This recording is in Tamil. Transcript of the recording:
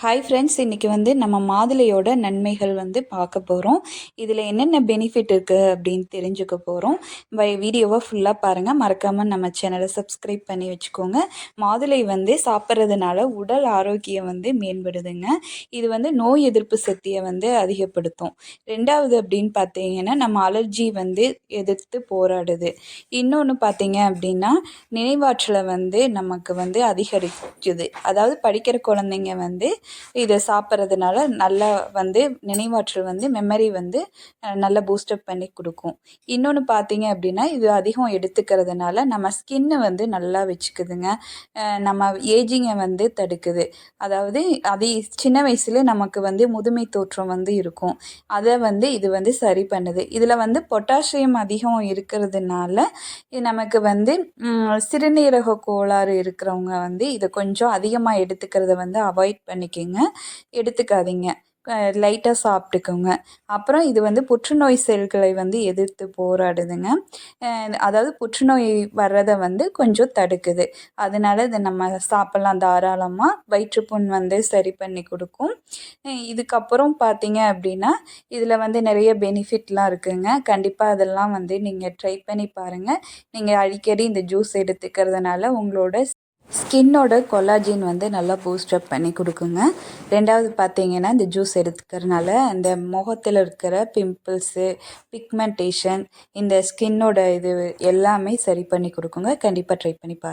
ஹாய் ஃப்ரெண்ட்ஸ் இன்றைக்கி வந்து நம்ம மாதுளையோட நன்மைகள் வந்து பார்க்க போகிறோம் இதில் என்னென்ன பெனிஃபிட் இருக்குது அப்படின்னு தெரிஞ்சுக்க போகிறோம் வீடியோவை ஃபுல்லாக பாருங்கள் மறக்காமல் நம்ம சேனலை சப்ஸ்கிரைப் பண்ணி வச்சுக்கோங்க. மாதுளை வந்து சாப்பிட்றதுனால உடல் ஆரோக்கியம் வந்து மேம்படுதுங்க. இது வந்து நோய் எதிர்ப்பு சக்தியை வந்து அதிகப்படுத்தும். ரெண்டாவது அப்படின்னு பார்த்தீங்கன்னா நம்ம அலர்ஜி வந்து எதிர்த்து போராடுது. இன்னொன்று பார்த்தீங்க அப்படின்னா நினைவாற்றலை வந்து நமக்கு வந்து அதிகரிக்குது. அதாவது படிக்கிற குழந்தைங்க வந்து இதை சாப்பிட்றதுனால நல்லா வந்து நினைவாற்றல் வந்து மெமரி வந்து நல்லா பூஸ்டப் பண்ணி கொடுக்கும். இன்னொன்று பார்த்தீங்க அப்படின்னா இது அதிகம் எடுத்துக்கிறதுனால நம்ம ஸ்கின்னு வந்து நல்லா வச்சுக்குதுங்க. நம்ம ஏஜிங்கை வந்து தடுக்குது. அதாவது அது சின்ன வயசுல நமக்கு வந்து முதுமை தோற்றம் வந்து இருக்கும். அதை வந்து இது வந்து சரி பண்ணுது. இதில் வந்து பொட்டாசியம் அதிகம் இருக்கிறதுனால நமக்கு வந்து சிறுநீரக கோளாறு இருக்கிறவங்க வந்து இதை கொஞ்சம் அதிகமாக எடுத்துக்கிறத வந்து அவாய்ட் பண்ணிக்க பண்ணிக்கோங்க எடுத்துக்காதீங்க. லைட்டாக சாப்பிட்டுக்கோங்க. அப்புறம் இது வந்து புற்றுநோய் செல்களை வந்து எதிர்த்து போராடுதுங்க. அதாவது புற்றுநோய் வர்றதை வந்து கொஞ்சம் தடுக்குது. அதனால இதை நம்ம சாப்பிட்லாம் தாராளமாக வயிற்றுப்புண் வந்து சரி பண்ணி கொடுக்கும். இதுக்கப்புறம் பார்த்தீங்க அப்படின்னா இதில் வந்து நிறைய பெனிஃபிட்லாம் இருக்குங்க. கண்டிப்பாக அதெல்லாம் வந்து நீங்கள் ட்ரை பண்ணி பாருங்கள் நீங்கள் அடிக்கடி இந்த ஜூஸ் எடுத்துக்கிறதுனால உங்களோட ஸ்கின்னோட கொலாஜின் வந்து நல்லா பூஸ்டப் பண்ணி கொடுக்குங்க. ரெண்டாவது பார்த்தீங்கன்னா இந்த ஜூஸ் எடுத்துக்கிறதுனால அந்த முகத்தில் இருக்கிற பிம்பிள்ஸு பிக்மெண்டேஷன் இந்த ஸ்கின்னோட இது எல்லாமே சரி பண்ணி கொடுக்குங்க. கண்டிப்பாக ட்ரை பண்ணி பாருங்கள்